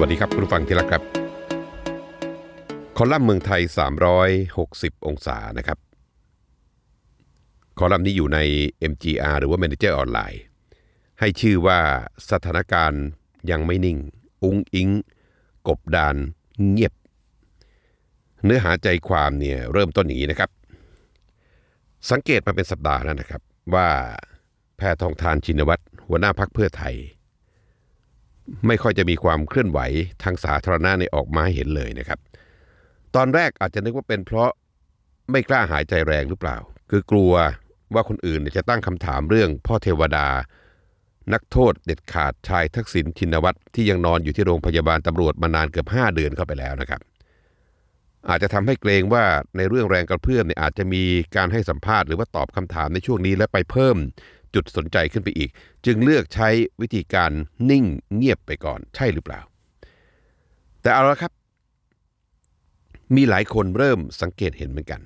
วัสดีครับคุณผู้ฟังที่รักครับ คอลัมน์เมืองไทย 360 องศานะครับ คอลัมน์นี้อยู่ใน MGR หรือว่า Manager ออนไลน์ ให้ชื่อว่าสถานการณ์ยังไม่นิ่ง อุ้งอิง กบดาน เงียบ เนื้อหาใจความเนี่ยเริ่มต้นอย่างนี้นะครับ สังเกตมาเป็นสัปดาห์แล้วนะครับ ว่าแพทองทานชินวัตรหัวหน้าพักเพื่อไทย ไม่ค่อยจะมีความเคลื่อนไหวทางสาธารณะในออกมาให้เห็นเลยนะครับ ตอนแรกอาจจะนึกว่าเป็นเพราะไม่กล้าหายใจแรงหรือเปล่า คือกลัวว่าคนอื่นจะตั้งคำถามเรื่องพ่อเทวดา นักโทษเด็ดขาดชายทักษิณชินวัตรที่ยังนอนอยู่ที่โรงพยาบาลตำรวจมานานเกือบ 5 เดือนเข้าไปแล้วนะครับ อาจจะทำให้เกรงว่าในเรื่องแรงกระเพื่อมเนี่ยอาจจะมีการให้สัมภาษณ์หรือว่าตอบคำถามในช่วงนี้และไปเพิ่ม จุดสนใจขึ้นไปอีก จึงเลือกใช้วิธีการนิ่งเงียบไปก่อนใช่หรือเปล่า แต่เอาละครับ มีหลายคนเริ่มสังเกตเห็นเหมือนกัน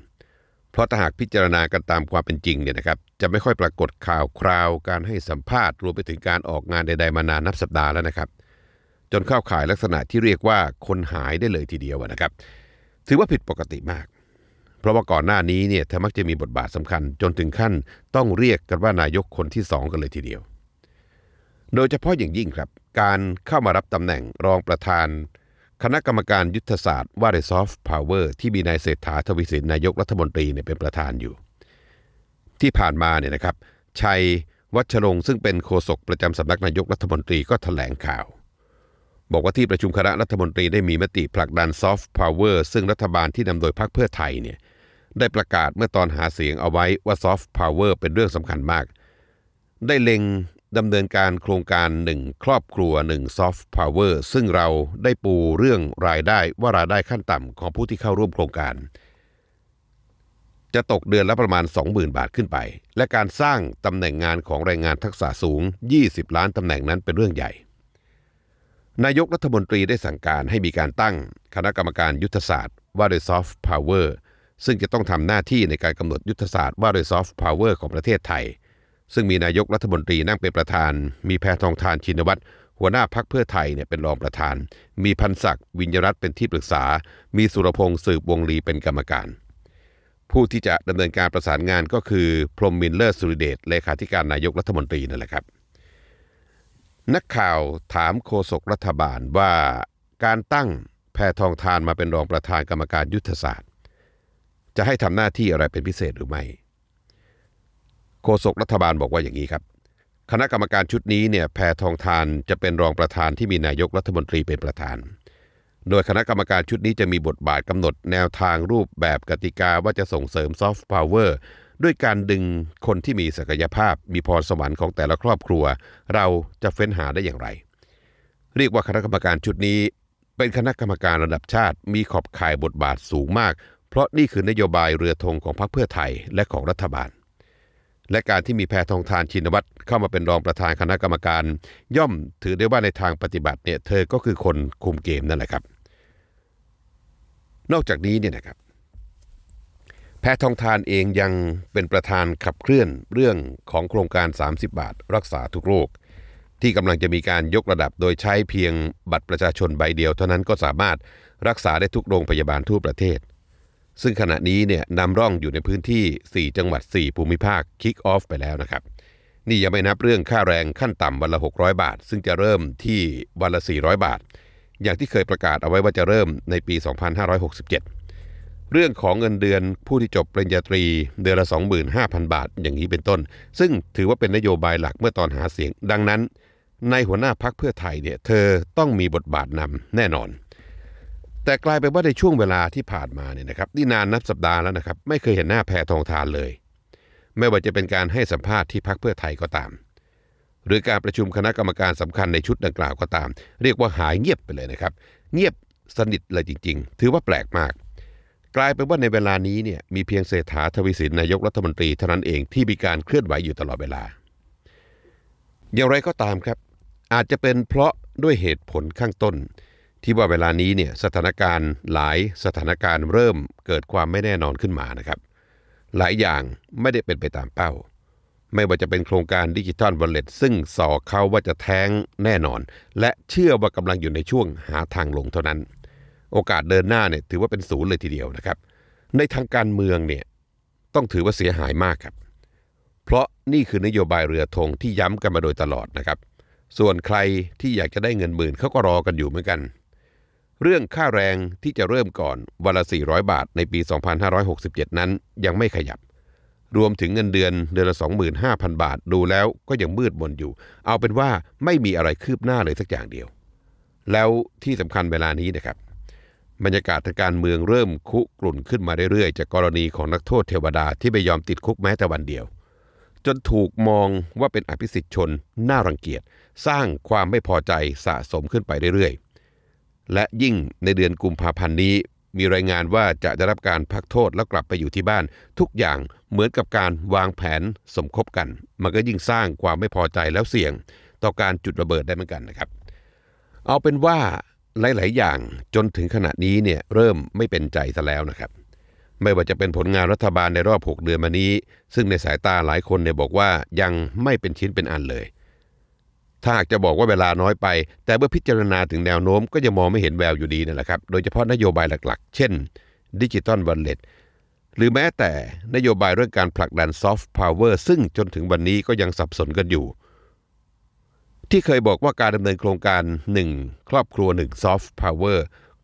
เพราะถ้าหากพิจารณากันตามความเป็นจริงเนี่ยนะครับ จะไม่ค่อยปรากฏข่าวคราว การให้สัมภาษณ์รวมไปถึงการออกงานใด ๆ มานานนับสัปดาห์แล้วนะครับ จนเข้าข่ายลักษณะที่เรียกว่าคนหายได้เลยทีเดียวนะครับ ถือว่าผิดปกติมาก เพราะว่าก่อนหน้านี้เนี่ยเธอมักจะมีบทบาทสำคัญ จนถึงขั้นต้องเรียกกันว่านายกคนที่สองกันเลยทีเดียว โดยเฉพาะอย่างยิ่งครับ การเข้ามารับตำแหน่งรองประธาน คณะกรรมการยุทธศาสตร์ว่าด้วยซอฟต์พาวเวอร์ที่มีนายเศรษฐาทวีสินนายกรัฐมนตรีเนี่ยเป็นประธานอยู่ ที่ผ่านมาเนี่ยนะครับ ชัยวัชรงค์ซึ่งเป็นโฆษกประจำสำนักนายกรัฐมนตรีก็แถลงข่าว บอกว่าที่ประชุมคณะรัฐมนตรีได้มีมติผลักดันซอฟต์พาวเวอร์ซึ่งรัฐบาลที่นำโดยพรรคเพื่อไทยเนี่ย ได้ประกาศเมื่อตอนหาเสียงเอาไว้ว่าซอฟต์พาวเวอร์เป็นเรื่องสำคัญมาก ได้เล็งดำเนินการโครงการหนึ่งครอบครัวหนึ่งซอฟต์พาวเวอร์ซึ่งเราได้ปูเรื่องรายได้ว่ารายได้ขั้นต่ำของผู้ที่เข้าร่วมโครงการ จะตกเดือนละประมาณ 20,000 บาทขึ้นไป และการสร้างตำแหน่งงานของแรงงานทักษะสูง 20 ล้านตำแหน่งนั้นเป็นเรื่องใหญ่ นายกรัฐมนตรีได้สั่งการให้มีการตั้ง คณะกรรมการยุทธศาสตร์ว่าด้วยซอฟต์พาวเวอร์ ซึ่งจะต้องทำหน้าที่ในการกำหนดยุทธศาสตร์ว่าด้วยซอฟต์พาวเวอร์ของประเทศไทย ซึ่งมีนายกรัฐมนตรีนั่งเป็นประธาน มีแพทองทานชินวัตรหัวหน้าพักเพื่อไทยเนี่ยเป็นรองประธาน มีพันศักดิ์วิญญรัตน์เป็นที่ปรึกษา มีสุรพงษ์สืบวงลีเป็นกรรมการ ผู้ที่จะดำเนินการประสานงานก็คือพรมมินเลอร์สุริเดชเลขาธิการนายกรัฐมนตรีนั่นแหละครับ นักข่าวถามโฆษกรัฐบาลว่าการตั้งแพทองทานมาเป็นรองประธานกรรมการยุทธศาสตร์ จะให้ทำหน้าที่อะไรเป็นพิเศษหรือไม่ โฆษกรัฐบาลบอกว่าอย่างนี้ครับ คณะกรรมการชุดนี้เนี่ยแพทองทานจะเป็นรองประธานที่มีนายกรัฐมนตรีเป็นประธาน โดยคณะกรรมการชุดนี้จะมีบทบาทกำหนดแนวทางรูปแบบกติกาว่าจะส่งเสริมซอฟต์พาวเวอร์ด้วยการดึงคนที่มีศักยภาพ มีพรสวรรค์ของแต่ละครอบครัว เราจะเฟ้นหาได้อย่างไร เรียกว่าคณะกรรมการชุดนี้ เป็นคณะกรรมการระดับชาติ มีขอบข่ายบทบาทสูงมาก เพราะนี่คือนโยบายเรือธงของพรรคเพื่อไทยและของรัฐบาล และการที่มีแพทองทานชินวัตรเข้ามาเป็นรองประธานคณะกรรมการ ย่อมถือได้ว่าในทางปฏิบัติเนี่ยเธอก็คือคนคุมเกมนั่นแหละครับ นอกจากนี้เนี่ยนะครับ แพทองทานเองยังเป็นประธานขับเคลื่อนเรื่องของโครงการ 30 บาท รักษาทุกโรคที่กำลังจะมีการยกระดับโดยใช้เพียงบัตรประชาชนใบเดียว เท่านั้นก็สามารถรักษาได้ทุกโรงพยาบาลทั่วประเทศ ซึ่งขณะนี้เนี่ยนำร่องอยู่ในพื้นที่ 4 จังหวัด 4 ภูมิภาคคิกออฟไปแล้วนะครับ นี่ยังไม่นับเรื่องค่าแรงขั้นต่ำวันละ 600 บาท ซึ่งจะเริ่มที่วันละ 400 บาท อย่างที่เคยประกาศเอาไว้ว่าจะเริ่มในปี 2567 เรื่องของเงินเดือนผู้ที่จบปริญญาตรีเดือนละ 25,000 บาท อย่างนี้เป็นต้น ซึ่งถือว่าเป็นนโยบายหลักเมื่อตอนหาเสียง ดังนั้น ในหัวหน้าพักเพื่อไทยเนี่ยเธอต้องมีบทบาทนำแน่นอน แต่กลายเป็นว่าในช่วงเวลาที่ผ่านมาเนี่ยนะครับนี่นานนับสัปดาห์แล้วนะครับ ไม่เคยเห็นหน้าแพทองทานเลย ไม่ว่าจะเป็นการให้สัมภาษณ์ที่พักเพื่อไทยก็ตาม หรือการประชุมคณะกรรมการสำคัญในชุดดังกล่าวก็ตาม เรียกว่าหายเงียบไปเลยนะครับ เงียบสนิทเลยจริง ๆ ถือว่าแปลกมาก กลายเป็นว่าในเวลานี้เนี่ยมีเพียงเศรษฐาทวีสินนายกรัฐมนตรีเท่านั้นเองที่มีการเคลื่อนไหวอยู่ตลอดเวลา อย่างไรก็ตามครับ อาจจะเป็นเพราะด้วยเหตุผลข้างต้น ที่ว่าเวลานี้เนี่ยสถานการณ์หลายสถานการณ์เริ่มเกิดความไม่แน่นอนขึ้นมานะครับ หลายอย่างไม่ได้เป็นไปตามเป้า ไม่ว่าจะเป็นโครงการดิจิทัล w อลเลตซึ่งสอเขาว่าจะแท้งแน่นอน และเชื่อว่ากำลังอยู่ในช่วงหาทางลงเท่านั้น โอกาสเดินหน้าเนี่ยถือว่าเป็นศูนย์เลยทีเดียวนะครับ ในทางการเมืองเนี่ยต้องถือว่าเสียหายมากครับ เพราะนี่คือนโยบายเรือธงที่ย้ำกันมาโดยตลอดนะครับ ส่วนใครที่อยากจะได้เงินหมื่นเขาก็รอกันอยู่เหมือนกัน เรื่องค่าแรงที่จะเริ่มก่อนวันละ 400 บาทในปี 2567 นั้นยังไม่ขยับ รวมถึงเงินเดือนเดือนละ 25,000 บาทดูแล้วก็ยังมืดมนอยู่ เอาเป็นว่าไม่มีอะไรคืบหน้าเลยสักอย่างเดียว แล้วที่สำคัญเวลานี้นะครับ บรรยากาศทางการเมืองเริ่มคุกรุ่นขึ้นมาเรื่อยๆ จากกรณีของนักโทษเทวดาที่ไม่ยอมติดคุกแม้แต่วันเดียว จนถูกมองว่าเป็นอภิสิทธิชนน่ารังเกียจ สร้างความไม่พอใจสะสมขึ้นไปเรื่อยๆ และยิ่งในเดือนกุมภาพันธ์นี้ มีรายงานว่าจะได้รับการพักโทษแล้วกลับไปอยู่ที่บ้าน ทุกอย่างเหมือนกับการวางแผนสมคบกัน มันก็ยิ่งสร้างความไม่พอใจแล้วเสี่ยง ต่อการจุดระเบิดได้เหมือนกันนะครับ เอาเป็นว่าหลาย ๆ อย่างจนถึงขณะนี้เนี่ยเริ่มไม่เป็นใจซะแล้วนะครับ ไม่ว่าจะเป็นผลงานรัฐบาลในรอบ 6 เดือนมานี้ ซึ่งในสายตาหลายคนเนี่ยบอกว่ายังไม่เป็นชิ้นเป็นอันเลย ถ้าหากจะบอกว่าเวลาน้อยไป แต่เมื่อพิจารณาถึงแนวโน้มก็ยังมองไม่เห็นแววอยู่ดีนั่นแหละครับ โดยเฉพาะนโยบายหลักๆ เช่นดิจิตอลวันเล็ตหรือแม้แต่นโยบายเรื่องการผลักดันซอฟต์พาวเวอร์ซึ่งจนถึงวันนี้ก็ยังสับสนกันอยู่ ที่เคยบอกว่าการดำเนินโครงการ 1 ครอบครัว1 Soft Power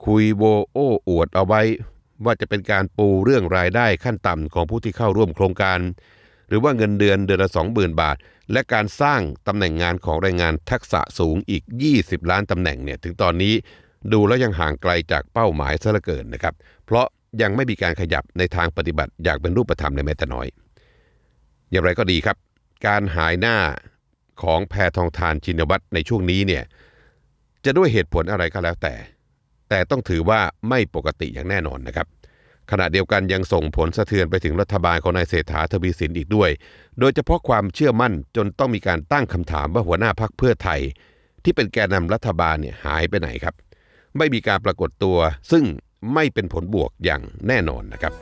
คุยโวโอ้อวดเอาไว้ ว่าจะเป็นการปูเรื่องรายได้ขั้นต่ำของผู้ที่เข้าร่วมโครงการ หรือว่าเงินเดือนเดือนละ 20,000 บาท และการสร้างตำแหน่งงานของแรงงานทักษะสูงอีก 20 ล้านตำแหน่งเนี่ยถึงตอนนี้ดูแล้วยังห่างไกลจากเป้าหมายซะเหลือเกินนะครับ เพราะยังไม่มีการขยับในทางปฏิบัติอยางเป็นรูปธรรมในแม้แต่น้อย อย่างไรก็ดีครับ การหายหน้าของแพทองทานชินวัตรในช่วงนี้เนี่ยจะด้วยเหตุผลอะไรก็แล้วแต่ แต่ต้องถือว่าไม่ปกติอย่างแน่นอนนะครับ ขณะเดียวกันยังส่งผลสะเทือนไปถึงรัฐบาลของนายเศรษฐาทวีสินอีกด้วย โดยเฉพาะความเชื่อมั่นจนต้องมีการตั้งคำถามว่าหัวหน้าพักเพื่อไทย ที่เป็นแกนนำรัฐบาลเนี่ยหายไปไหนครับ ไม่มีการปรากฏตัว ซึ่งไม่เป็นผลบวกอย่างแน่นอนนะครับ